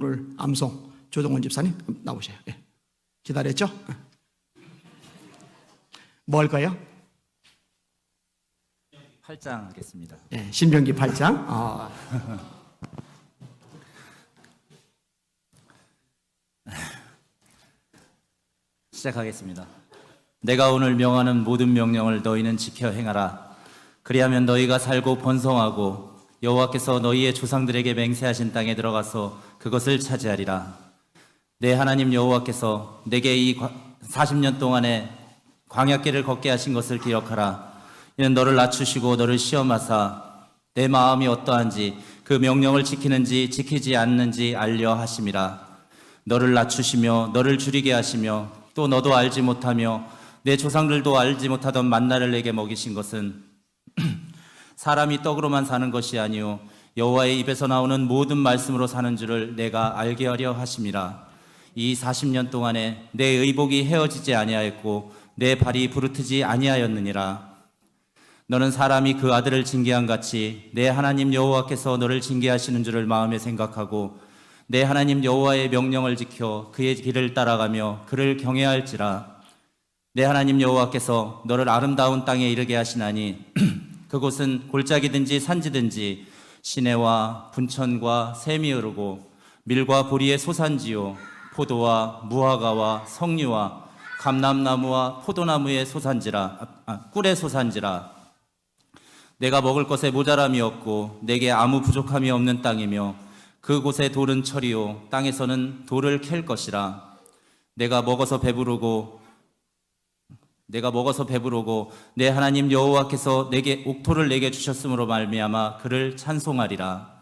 오늘 암송 조동원 집사님 나오세요. 예. 기다렸죠? 예. 뭐 할까요? 8장 하겠습니다. 예, 신명기 8장. 아, 시작하겠습니다. 내가 오늘 명하는 모든 명령을 너희는 지켜 행하라. 그리하면 너희가 살고 번성하고 여호와께서 너희의 조상들에게 맹세하신 땅에 들어가서 그것을 차지하리라. 내 하나님 여호와께서 내게 이 40년 동안에 광야길을 걷게 하신 것을 기억하라. 이는 너를 낮추시고 너를 시험하사 내 마음이 어떠한지 그 명령을 지키는지 지키지 않는지 알려 하심이라. 너를 낮추시며 너를 줄이게 하시며 또 너도 알지 못하며 내 조상들도 알지 못하던 만나를 내게 먹이신 것은 사람이 떡으로만 사는 것이 아니요 여호와의 입에서 나오는 모든 말씀으로 사는 줄을 내가 알게 하려 하심이라. 이 40년 동안에 내 의복이 헤어지지 아니하였고 내 발이 부르트지 아니하였느니라. 너는 사람이 그 아들을 징계한 같이 내 하나님 여호와께서 너를 징계하시는 줄을 마음에 생각하고 내 하나님 여호와의 명령을 지켜 그의 길을 따라가며 그를 경외할지라. 내 하나님 여호와께서 너를 아름다운 땅에 이르게 하시나니 그곳은 골짜기든지 산지든지 시내와 분천과 샘이 흐르고 밀과 보리의 소산지요 포도와 무화과와 석류와 감람나무와 포도나무의 소산지라 아, 아, 꿀의 소산지라. 내가 먹을 것에 모자람이 없고 내게 아무 부족함이 없는 땅이며 그곳의 돌은 철이요 땅에서는 돌을 캘 것이라. 내가 먹어서 배부르고 내가 먹어서 배부르고 내 하나님 여호와께서 내게 옥토를 내게 주셨으므로 말미암아 그를 찬송하리라.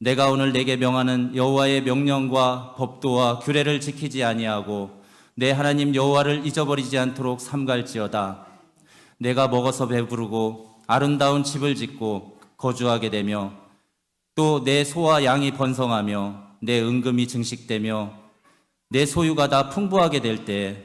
내가 오늘 내게 명하는 여호와의 명령과 법도와 규례를 지키지 아니하고 내 하나님 여호와를 잊어버리지 않도록 삼갈지어다. 내가 먹어서 배부르고 아름다운 집을 짓고 거주하게 되며 또 내 소와 양이 번성하며 내 은금이 증식되며 내 소유가 다 풍부하게 될때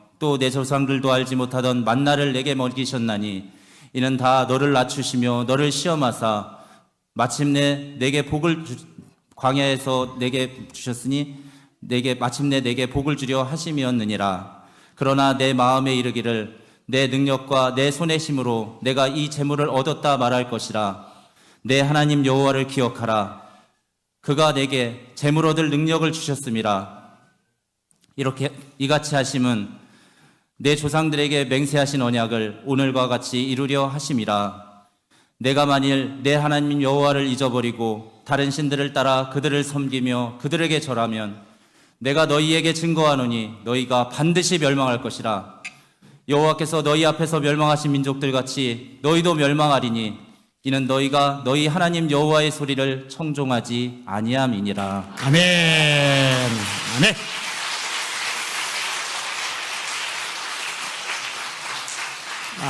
또 내 조상들도 알지 못하던 만나를 내게 먹이셨나니 이는 다 너를 낮추시며 너를 시험하사 마침내 내게 복을 주, 광야에서 내게 주셨으니 내게 마침내 내게 복을 주려 하심이었느니라. 그러나 내 마음에 이르기를 내 능력과 내 손의 힘으로 내가 이 재물을 얻었다 말할 것이라. 내 하나님 여호와를 기억하라. 그가 내게 재물 얻을 능력을 주셨음이라. 이렇게 이같이 하심은 내 조상들에게 맹세하신 언약을 오늘과 같이 이루려 하심이라 내가 만일 내 하나님 여호와를 잊어버리고 다른 신들을 따라 그들을 섬기며 그들에게 절하면 내가 너희에게 증거하노니 너희가 반드시 멸망할 것이라 여호와께서 너희 앞에서 멸망하신 민족들 같이 너희도 멸망하리니 이는 너희가 너희 하나님 여호와의 소리를 청종하지 아니함이니라 아멘. 아멘.